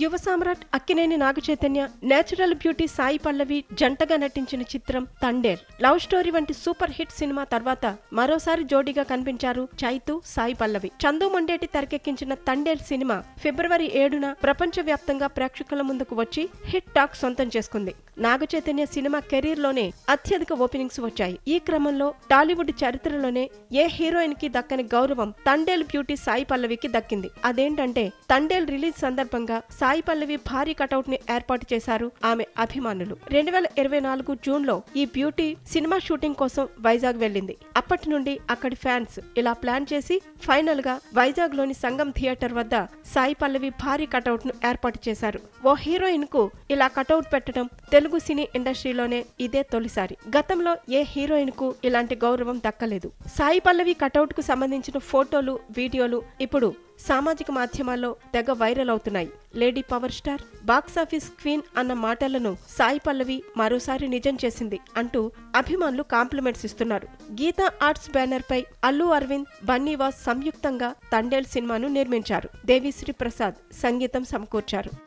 యువ సామ్రాట్ Akkineni Naga Chaitanya natural beauty Sai Pallavi జంటగా నటించిన చిత్రం తండేర్ లవ్ స్టోరీ వంటి సూపర్ హిట్ సినిమా తర్వాత మరోసారి జోడీగా కనిపించారు చైతు సాయి పల్లవి. చందు మొండేటి తెరకెక్కించిన తండేల్ సినిమా ఫిబ్రవరి ఏడున ప్రపంచ వ్యాప్తంగా ప్రేక్షకుల ముందుకు వచ్చి హిట్ టాక్ సొంతం చేసుకుంది. నాగ చైతన్య సినిమా కెరీర్లోనే అత్యధిక ఓపెనింగ్స్ వచ్చాయి. ఈ క్రమంలో టాలీవుడ్ చరిత్రలోనే ఏ హీరోయిన్కి దక్కని గౌరవం తండేల్ బ్యూటీ సాయి పల్లవికి దక్కింది. అదేంటంటే తండేల్ రిలీజ్ సందర్భంగా సాయి పల్లవి భారీ కటౌట్ని ఏర్పాటు చేశారు ఆమె అభిమానులు. రెండు వేల ఇరవై నాలుగు జూన్లో ఈ బ్యూటీ సినిమా షూటింగ్ కోసం వైజాగ్ వెళ్ళింది. అప్పటి నుండి అక్కడి ఫ్యాన్స్ ఇలా ప్లాన్ చేసి ఫైనల్గా వైజాగ్లోని సంగం థియేటర్ వద్ద సాయి పల్లవి భారీ కటౌట్ను ఏర్పాటు చేశారు. ఓ హీరోయిన్కు ఇలా కటౌట్ పెట్టడం తెలుగు సినీ ఇండస్ట్రీలోనే ఇదే తొలిసారి. గతంలో ఏ హీరోయిన్కు ఇలాంటి గౌరవం దక్కలేదు. సాయి పల్లవి కటౌట్కు సంబంధించిన ఫోటోలు వీడియోలు ఇప్పుడు సామాజిక మాధ్యమాల్లో తెగ వైరల్ అవుతున్నాయి. Lady power star box office queen అన్న మాటలను సాయి పల్లవి మరోసారి నిజం చేసింది అంటూ అభిమానులు కాంప్లిమెంట్స్ ఇస్తున్నారు. గీతా ఆర్ట్స్ బ్యానర్ పై అల్లు అరవింద్ బన్నీవాస్ సంయుక్తంగా తండేల్ సినిమాను నిర్మించారు. దేవిశ్రీ ప్రసాద్ సంగీతం సమకూర్చారు.